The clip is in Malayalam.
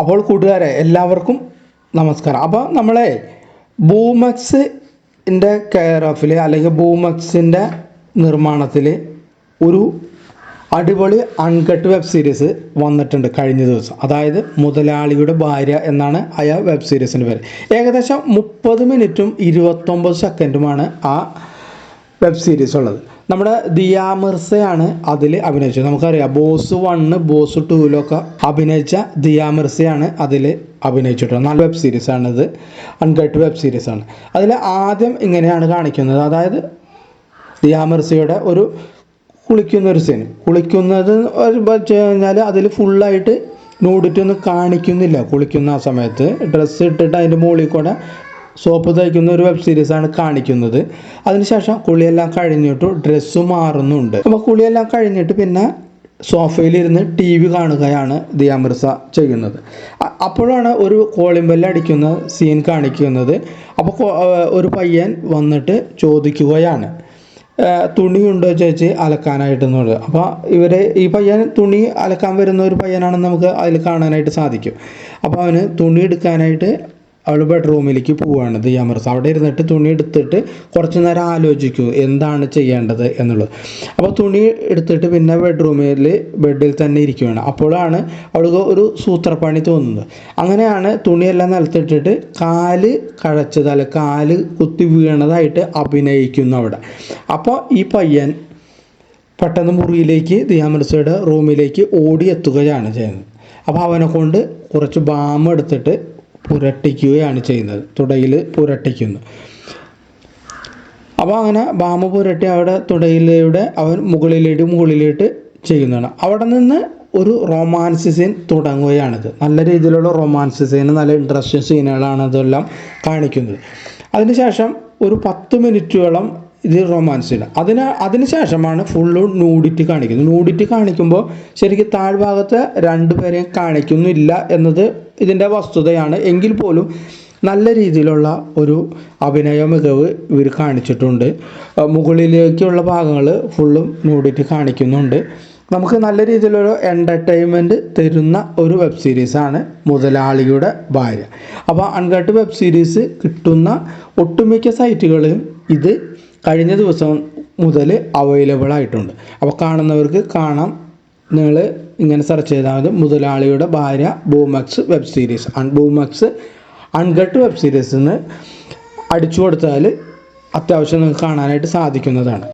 അപ്പോൾ കൂട്ടുകാരെ എല്ലാവർക്കും നമസ്കാരം. അപ്പോൾ നമ്മളെ ബൂമക്സിന്റെ കെയർ ഓഫിൽ അല്ലെങ്കിൽ ബൂമക്സിന്റെ നിർമ്മാണത്തിൽ ഒരു അടിപൊളി അൺകട്ട് വെബ് സീരീസ് വന്നിട്ടുണ്ട് കഴിഞ്ഞ ദിവസം. അതായത് മുതലാളിയുടെ ഭാര്യ എന്നാണ് ആ വെബ് സീരീസിന്റെ പേര്. ഏകദേശം മുപ്പത് മിനിറ്റും ഇരുപത്തൊമ്പത് സെക്കൻഡുമാണ് ആ വെബ് സീരീസ് ഉള്ളത്. നമ്മുടെ ദിയാമിർസയാണ് അതിൽ അഭിനയിച്ചത്. നമുക്കറിയാം ബോസ് വണ്ണ് ബോസ് ടൂവിലൊക്കെ അഭിനയിച്ച ദിയാമിർസയാണ് അതിൽ അഭിനയിച്ചിട്ടുള്ളത്. നല്ല വെബ് സീരീസ് ആണ് ഇത് അൺകട്ട് വെബ് സീരീസ് ആണ്. അതിൽ ആദ്യം ഇങ്ങനെയാണ് കാണിക്കുന്നത്. അതായത് ദിയാമിർസയുടെ ഒരു കുളിക്കുന്ന ഒരു സീൻ കുളിക്കുന്നത് വെച്ച് കഴിഞ്ഞാൽ അതിൽ ഫുള്ളായിട്ട് നൂടിറ്റൊന്നും കാണിക്കുന്നില്ല കുളിക്കുന്ന ആ സമയത്ത്. ഡ്രസ്സ് ഇട്ടിട്ട് അതിന്റെ മുകളിൽ കൂടെ സോപ്പ് തയ്ക്കുന്ന ഒരു വെബ് സീരീസ് ആണ് കാണിക്കുന്നത്. അതിനുശേഷം കുളിയെല്ലാം കഴിഞ്ഞിട്ട് ഡ്രസ്സ് മാറുന്നുണ്ട്. അപ്പോൾ കുളിയെല്ലാം കഴിഞ്ഞിട്ട് പിന്നെ സോഫയിലിരുന്ന് ടി വി കാണുകയാണ് ദിയാമിർസ ചെയ്യുന്നത്. അ- അപ്പോഴാണ് ഒരു കോളിംഗ് ബെല്ല് അടിക്കുന്ന സീൻ കാണിക്കുന്നത്. അപ്പോൾ ഒരു പയ്യൻ വന്നിട്ട് ചോദിക്കുകയാണ്. തുണിയുണ്ടോ ചേച്ചി? അലക്കാനായിട്ടെന്നുള്ളത് അപ്പോൾ ഇവർ ഈ പയ്യൻ തുണി അലക്കാൻ വരുന്ന ഒരു പയ്യനാണെന്ന് നമുക്ക് അതിൽ കാണാനായിട്ട് സാധിക്കും. അപ്പോൾ അവന് തുണി എടുക്കാനായിട്ട് അവൾ ബെഡ്റൂമിലേക്ക് പോവുകയാണ് ദിയാമർസ് അവിടെ ഇരുന്നിട്ട് തുണി എടുത്തിട്ട് കുറച്ച് നേരം ആലോചിക്കൂ എന്താണ് ചെയ്യേണ്ടത് എന്നുള്ളത്. അപ്പോൾ തുണി എടുത്തിട്ട് പിന്നെ ബെഡ്റൂമിൽ ബെഡിൽ തന്നെ ഇരിക്കുകയാണ് അപ്പോഴാണ് അവൾക്ക് ഒരു സൂത്രപ്പണി തോന്നുന്നത്. അങ്ങനെയാണ് തുണിയെല്ലാം നിലത്തിട്ടിട്ട് കാൽ കഴച്ചത് അല്ല കാൽ കുത്തി വീണതായിട്ട് അഭിനയിക്കുന്നു അവിടെ. അപ്പോൾ ഈ പയ്യൻ പെട്ടെന്ന് മുറിയിലേക്ക് ദിയാമർസയുടെ റൂമിലേക്ക് ഓടിയെത്തുകയാണ് ചെയ്യുന്നത്. അപ്പോൾ അവനെ കൊണ്ട് കുറച്ച് ബാം എടുത്തിട്ട് പുരട്ടിക്കുകയാണ് ചെയ്യുന്നത്. തുടയിൽ പുരട്ടിക്കുന്നു. അപ്പോൾ അങ്ങനെ ബാമ പുരട്ടി അവിടെ തുടയിലൂടെ അവൻ മുകളിലേക്ക് മുകളിലേക്ക് ചെയ്യുന്നതാണ്. അവിടെ നിന്ന് ഒരു റൊമാൻസ് സീൻ തുടങ്ങുകയാണിത്. നല്ല രീതിയിലുള്ള റൊമാൻസ് സീൻ നല്ല ഇൻട്രസ്റ്റിംഗ് സീനുകളാണ് ഇതെല്ലാം കാണിക്കുന്നത്. അതിനുശേഷം ഒരു പത്ത് മിനിറ്റോളം ഇത് റൊമാൻസ് സീൻ അതിന് ശേഷമാണ് ഫുള്ളും നൂഡിറ്റി കാണിക്കുന്നത്. നൂഡിറ്റി കാണിക്കുമ്പോൾ ശരിക്കും താഴ്ഭാഗത്ത് രണ്ടുപേരെയും കാണിക്കുന്നില്ല എന്നത് ഇതിന്റെ വസ്തുതയാണ്. എങ്കിൽ പോലും നല്ല രീതിയിലുള്ള ഒരു അഭിനയ മികവ് ഇവർ കാണിച്ചിട്ടുണ്ട്. മുകളിലേക്കുള്ള ഭാഗങ്ങൾ ഫുള്ളും നൂഡിറ്റി കാണിക്കുന്നുണ്ട്. നമുക്ക് നല്ല രീതിയിലൊരു എന്റർടൈൻമെന്റ് തരുന്ന ഒരു വെബ് സീരീസാണ് മുതലാളിയുടെ ഭാര്യ. അപ്പോൾ അൺകട്ട് വെബ് സീരീസ് കിട്ടുന്ന ഒട്ടുമിക്ക സൈറ്റുകളും ഇത് കഴിഞ്ഞ ദിവസം മുതൽ അവൈലബിൾ ആയിട്ടുണ്ട്. അപ്പോൾ കാണുന്നവർക്ക് കാണാം. നിങ്ങൾ ഇങ്ങനെ സെർച്ച് ചെയ്താൽ മതി. മുതലാളിയുടെ ഭാര്യ Boomex web series Boomex uncut web series എന്ന് അടിച്ചു കൊടുത്താൽ അത്യാവശ്യം നിങ്ങൾക്ക് കാണാനായിട്ട് സാധിക്കുന്നതാണ്.